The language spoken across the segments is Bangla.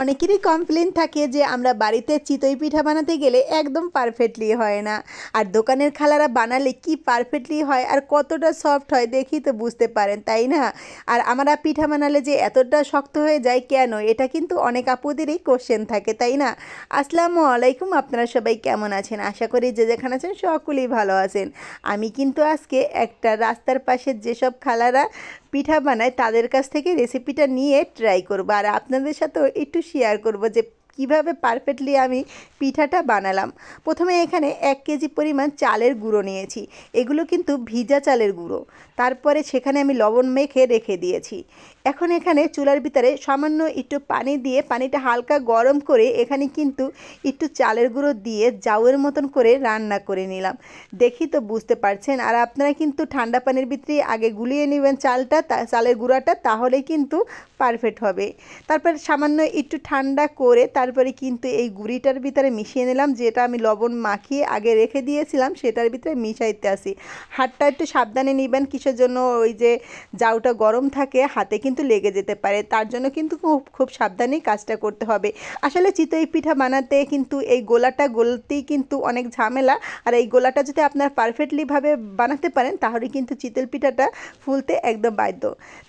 অনেকেরই কমপ্লেন থাকে যে আমরা বাড়িতে চিতই পিঠা বানাতে গেলে একদম পারফেক্টলি হয় না। আর দোকানের খালারা বানালে কি পারফেক্টলি হয় আর কতটা সফট হয় দেখি তো বুঝতে পারেন, তাই না? আর আমরা পিঠা বানালে যে এতটা শক্ত হয়ে যায় কেন? এটা কিন্তু অনেক আপুদেরই কোশ্চেন থাকে, তাই না? আসসালামু আলাইকুম, আপনারা সবাই কেমন আছেন? আশা করি যে যেখানে আছেন সকলেই ভালো আছেন। আমি কিন্তু আজকে একটা রাস্তার পাশে যেসব খালারা পিঠা বানায় তাদের কাছ থেকে রেসিপিটা নিয়ে ট্রাই করব। আর আপনাদের সাথেও একটু শেয়ার করব যে কীভাবে পারফেক্টলি আমি পিঠাটা বানালাম? প্রথমে এখানে এক কেজি পরিমাণ চালের গুঁড়ো নিয়েছি। এগুলো কিন্তু ভিজা চালের গুঁড়ো। তারপরে সেখানে আমি লবণ মেখে রেখে দিয়েছি। এখন এখানে চুলার ভিতরে সামান্য একটু পানি দিয়ে পানিটা হালকা গরম করে এখানে কিন্তু একটু চালের গুঁড়ো দিয়ে জাউয়ের মতন করে রান্না করে নিলাম। দেখি তো বুঝতে পারছেন? আর আপনারা কিন্তু ঠান্ডা পানির ভিতরে আগে গুলিয়ে নেবেন চালটা চালের গুঁড়াটা, তাহলেই কিন্তু পারফেক্ট হবে। তারপর সামান্য একটু ঠান্ডা করে তারপরে কিন্তু এই গুঁড়িটার ভিতরে মিশিয়ে নিলাম, যেটা আমি লবণ মাখিয়ে আগে রেখে দিয়েছিলাম, সেটার ভিতরে মিশাইতে আসি। হাতটা একটু সাবধানে নেবেন, কিসের জন্য ওই যে জাউটা গরম থাকে, হাতে কিন্তু লেগে যেতে পারে। তার জন্য কিন্তু খুব খুব সাবধানেই কাজটা করতে হবে। আসলে চিতই পিঠা বানাতে কিন্তু এই গোলাটা গলতেই কিন্তু অনেক ঝামেলা। আর এই গোলাটা যদি আপনার পারফেক্টলিভাবে বানাতে পারেন, তাহলে কিন্তু চিতল পিঠাটা ফুলতে একদম বাধ্য।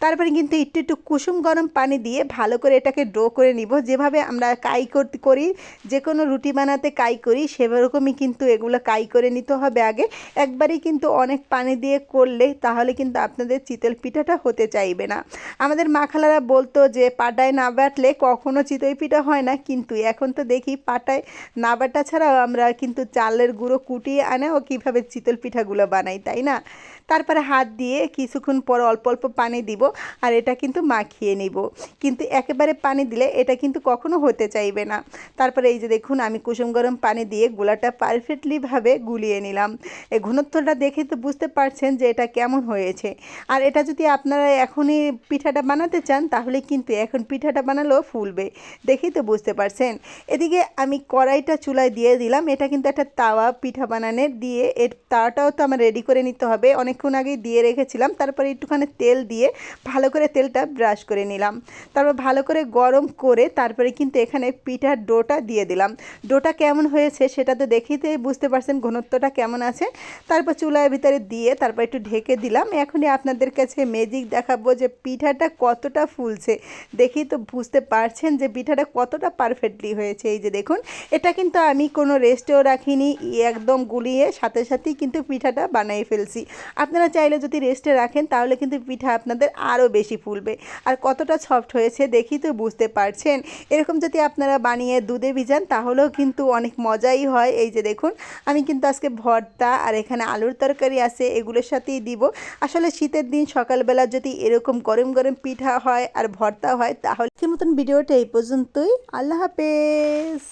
তারপরে কিন্তু একটু একটু কুসুম গরম পানি দিয়ে ভালো করে এটাকে ডো করে নিব। যেভাবে আমরা কাই করি যে কোনো রুটি বানাতে কাই করি, সেরকমই কিন্তু এগুলো কাই করে নিতে হবে আগে। একবারই কিন্তু অনেক পানি দিয়ে করলে তাহলে কিন্তু আপনাদের চিতল পিঠাটা হতে চাইবে না। আমাদের মা খালারা বলতো যে, পাটায় না বাটলে কখনো চিতই পিঠা হয় না। কিন্তু এখন তো দেখি পাটায় না বাটা ছাড়াও আমরা কিন্তু চালের গুঁড়ো কুটিয়ে আনেও কীভাবে চিতল পিঠাগুলো বানাই, তাই না? তারপরে হাত দিয়ে কিছুক্ষণ পর অল্প অল্প পানি দিব আর এটা কিন্তু মাখিয়ে নিব। কিন্তু একেবারে পানি দিলে এটা কিন্তু কখনো হতে চাইবে না। তারপরে এই যে দেখুন, আমি কুসুম গরম পানি দিয়ে গোলাটা পারফেক্টলিভাবে গুলিয়ে নিলাম। এই ঘনত্বটা দেখে তো বুঝতে পারছেন যে এটা কেমন হয়েছে। আর এটা যদি আপনারা এখনই পিঠাটা বানাতে চান, তাহলে কিন্তু এখন পিঠাটা বানালেও ফুলবে। দেখেই তো বুঝতে পারছেন। এদিকে আমি কড়াইটা চুলায় দিয়ে দিলাম। এটা কিন্তু একটা তাওয়া পিঠা বানানোর দিয়ে এর তাওয়াটাও তো আমার রেডি করে নিতে হবে। অনেকক্ষণ আগেই দিয়ে রেখেছিলাম। তারপরে একটুখানি তেল দিয়ে ভালো করে তেলটা ব্রাশ করে নিলাম। তারপর ভালো করে গরম করে তারপরে কিন্তু এখানে পিঠার ডোটা দিয়ে দিলাম। ডোটা কেমন হয়েছে সেটা তো দেখেইতে বুঝতে পারছেন ঘনত্বটা কেমন আছে। তারপর চুলার ভিতরে দিয়ে তারপর একটু ঢেকে দিলাম। এখনই আপনাদের কাছে ম্যাজিক দেখাবো যে পিঠাটা কতটা ফুলছে। দেখি তো বুঝতে পারছেন যে পিঠাটা কতটা পারফেক্টলি হয়েছে। এই যে দেখুন, এটা কিন্তু আমি কোনো রেস্টেও রাখিনি, একদম গুলিয়ে সাথে সাথেই কিন্তু পিঠাটা বানিয়ে ফেলছি। আপনারা চাইলে যদি রেস্টে রাখেন তাহলে কিন্তু পিঠা আপনাদের আরও বেশি ফুলবে। আর কতটা সফট হয়েছে দেখি তো বুঝতে পারছেন। এরকম যদি আপনারা বানিয়ে দুধে ভিজান, তাহলেও কিন্তু অনেক মজাই হয়। এই যে দেখুন, আমি কিন্তু আজকে ভর্তা আর এখানে আলুর তরকারি আছে, এগুলোর সাথেই দিব। আসলে শীতের দিন সকালবেলা যদি এরকম গরম গরম পিঠা হয় আর ভর্তা হয়, তাহলে কি মতন ভিডিওটা এই পর্যন্তই। আল্লাহ হাফেজ।